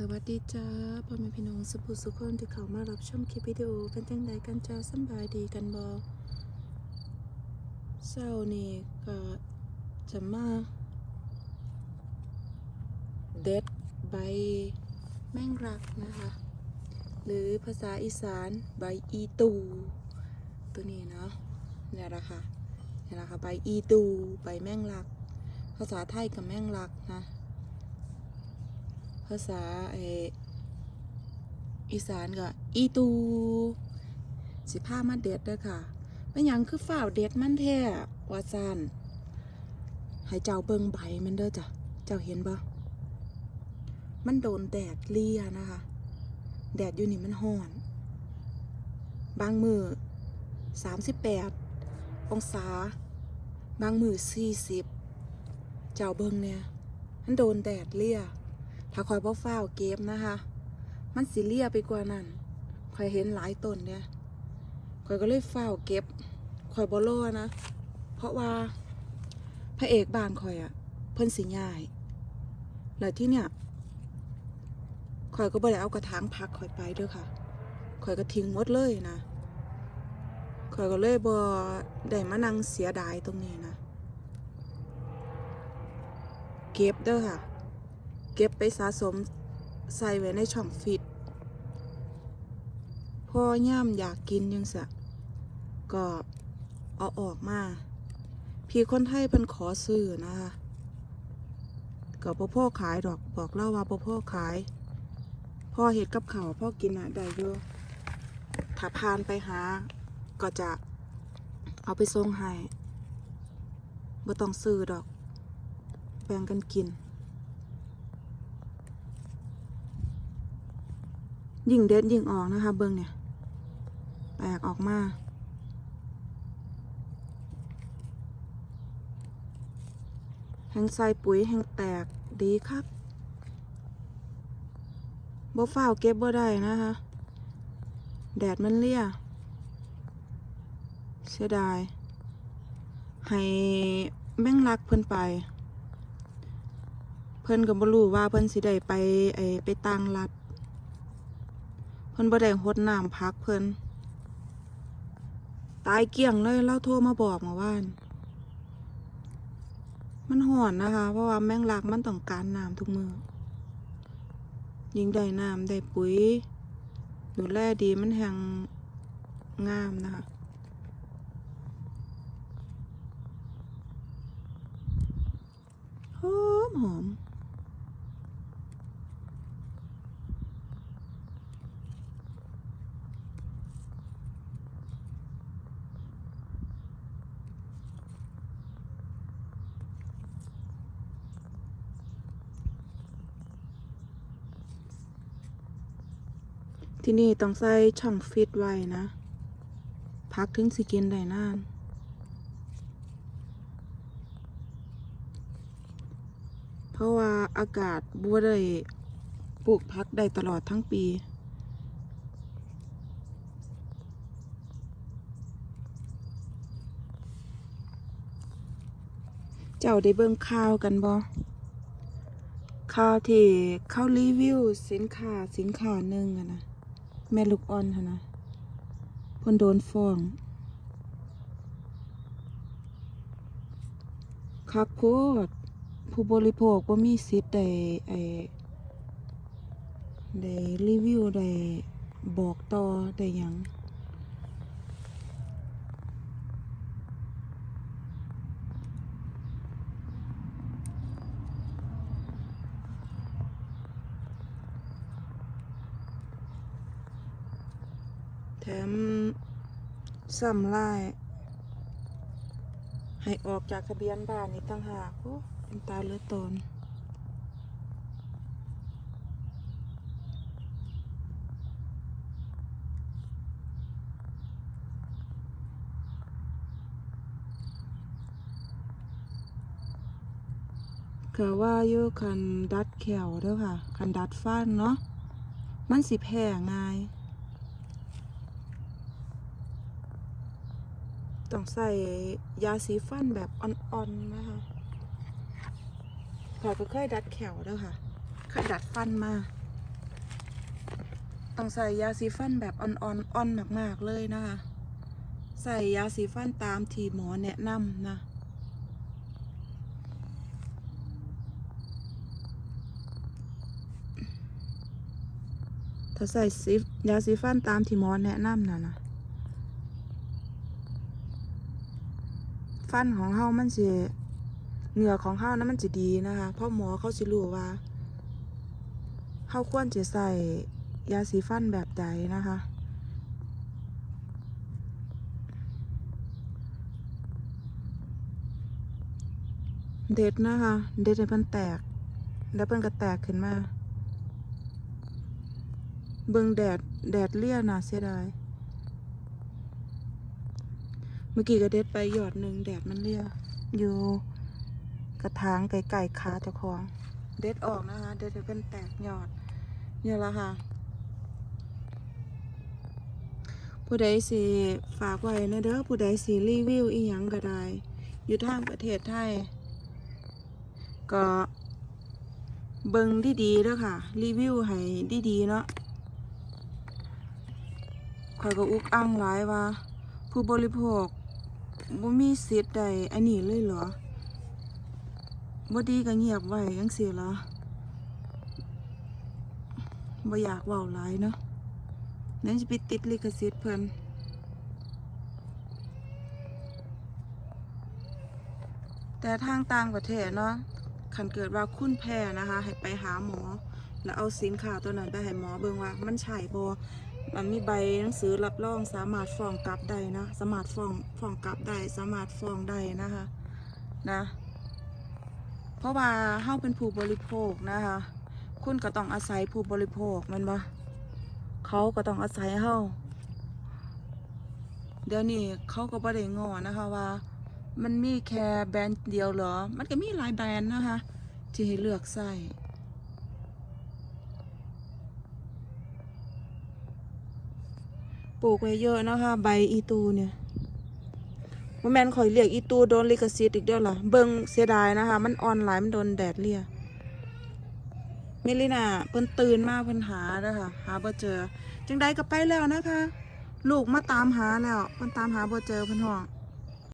สวัสดีจ้าพ่อแม่พี่น้องสุภุสุคนที่เขามารับชมคลิปวิดีโอเป็นจังใดกันจ้าสบายดีกันบอเศร้านี่ก็จะมาเด็ดใบแมงรักนะคะ หรือภาษาอีสานใบอีตู ตัวนี้เนาะเนี่ยแหละค่ะเนี่ยแหละค่ะใบอีตูใบแมงลัก ภาษาไทยกับแมงลักนะ ภาษาไออีสานก็อีตู สิผ้ามาเด็ดด้อค่ะไม่หยังคือฝ้าวเด็ดมันแท้ว่าซานให้เจ้าเบิงใบมันเด้อจ้ะ เจ้าเห็นบ่มันโดนแดดเลียนะคะ แดดอยู่นี่มันห้อน บางมือสามสิบแปดองศา บางมือสี่สิบเจ้าเบิงเนี่ย มันโดนแดดเลีย ถ้าคอยบ่ฟ้าวเก็บนะคะ มันสิเลียไปกว่านั้นคอยเห็นหลายต้นเนี่ยคอยก็เลยฟ้าวเก็บคอยบ่รอนะ เพราะว่าพระเอกบ้านคอยอะเพิ่นสิย้ายแล้วที่เนี่ยคอยก็บ่ได้เอากระถางพักคอยไปเด้อค่ะคอยก็ทิ้งหมดเลยนะคอยก็เลยบ่ได้มานั่งเสียดายตรงนี้นะ เก็บเด้อค่ะ เก็บไปสะสมใส่ไว้ในช่องฟิตพอย่ามอยากกินยังสะก็เอาออกมา พี่คนไทยเพิ่นขอซื้อนะคะก็บ่พ่อขายดอกบอกเล่าว่าบ่พ่อขาย พ่อเฮ็ดกับข้าวพ่อกินอะได้อยู่ถ้าพานไปหา ก็จะเอาไปส่งให้บ่ต้องซื้อดอก แบ่งกันกิน ยิ่งเด็ดยิ่งออกนะคะเบิ้งเนี่ย แตกออกมา แห้งใส่ปุ๋ยแห้งแตกดีครับบ่ฝ้าเก็บบ่ได้นะคะ แดดมันเลี่ยเสียดาย ให้แม่งรักเพิ่นไป เพิ่นก็บ่รู้ว่าเพิ่นสิได้ไปไอไปต่างรัฐ พิ่นบ่ได้หดน้ำพักเพิ่นตายเกลี้ยงเลยเล่าโทรมาบอกมาว่านมันห่อนนะคะ เพราะว่าแมงลักมันต้องการน้ำทุกมือยิ่งได้น้ำได้ปุ๋ยดูแลดีมันแหงงามนะคะหอมหอม ที่นี่ต้องใส่ช่องฟิตไว้นะ พักถึงสิกินได้นานเพราะว่าอากาศบัวได้ปลูกพักได้ตลอดทั้งปีเจ้าได้เบิ่งข่าวกันบ่ข่าวที่เขารีวิวสินค้าสินค้าหนึ่งอะนะ แม่ลูกอ่อนนนะเพิ่นโดนฟ้องคักโพดผู้บริโภคบ่มีสิทธิ์ได้ไอ้ได้รีวิวได้บอกต่อได้ยัง ถมซ้ำลายให้ออกจากทะเบียนบ้านนี่ตั้งหากโอ้เป็นตาเลือดตนก็ว่าอยู่คันดัดแขวเด้อค่ะ คันดัดฟันเนาะ มันสิแพ้ง่าย ต้องใส่ยาสีฟันแบบอ่อนๆนะคะพอก็เคยดัดแขวเด้อค่ะเคยดัดฟันมา ต้องใส่ยาสีฟันแบบอ่อนๆอ่อนมากๆเลยนะคะ ใส่ยาสีฟันตามที่หมอแนะนำนะถ้าใส่สียาสีฟันตามที่หมอแนะนำนะนะ ฟันของเฮามันสิเหงือกของเฮานั้นมันจะดีนะคะเพราะหมอเขาสิรู้ว่าเฮาควรจะใส่ยาสีฟันแบบใดนะคะ เด็ดนะคะ เด็ดให้มันแตก แล้วเพิ่นก็แตกขึ้นมา เบิ่งแดด แดดเลี่ยน่ะเสียดาย เมื่อกี้ก็เด็ดไปหยอดหนึ่งแดดมันเลี่ยอยู่กระถางไก่ๆขาเจ้าของ เด็ดออกนะคะเด็ดให้เป็นแตกยอดเนี่ยละค่ะผู้ใดสิฝากไว้นะเด้อผู้ใดสิรีวิวอีหยังก็ได้ อยู่ทางประเทศไทย ก็เบิ่งดีๆเด้อค่ะ รีวิวให้ดีๆเนาะข่อยก็อุกอั้งหลายว่า ผู้บริโภค บ่มีสิทธิ์ใดอันนี้เลยเหรอบ่ดีก็เงียบไว้จังซี่เหรอบ่อยากว้าหลายเนาะนั่นสิไปติดลิขสิทธิ์เพิ่นแต่ทางต่างประเทศเนาะคันเกิดว่าคุณแพ้นะคะ ให้ไปหาหมอ แล้วเอาสินค้าตัวนั้นไปให้หมอเบิ่งว่ามันใช่บ่ มันมีใบหนังสือรับรองสามารถฟ้องกลับได้นะ สามารถฟ้องฟ้องกลับได้ สามารถฟ้องได้นะคะนะ เพราะว่าเฮาเป็นผู้บริโภคนะคะ คุณก็ต้องอาศัยผู้บริโภคมันบ่เขาก็ต้องอาศัยเฮาเดี๋ยวนี้เขาก็บ่ได้งอนะคะว่า มันมีแค่แบรนด์เดียวเหรอ มันก็มีหลายแบรนด์นะคะ ที่ให้เลือกใส่ ปลูกไว้เยอะนะคะ ใบอีตูเนี่ยว่แมนข่อยเรียกอีตูโดนลิขสิทธิ์อีกเดียวล่ะเบิงเสียดายนะคะ มันออนไลน์มันโดนแดดเลียเมลิน่าเพิ่นตื่นมาเพิ่นหาแล้วค่ะหาบ่เจอ จังใดก็ไปแล้วนะคะ ลูกมาตามหาแล้วเพิ่นตามหาบ่เจอเพิ่นห้อง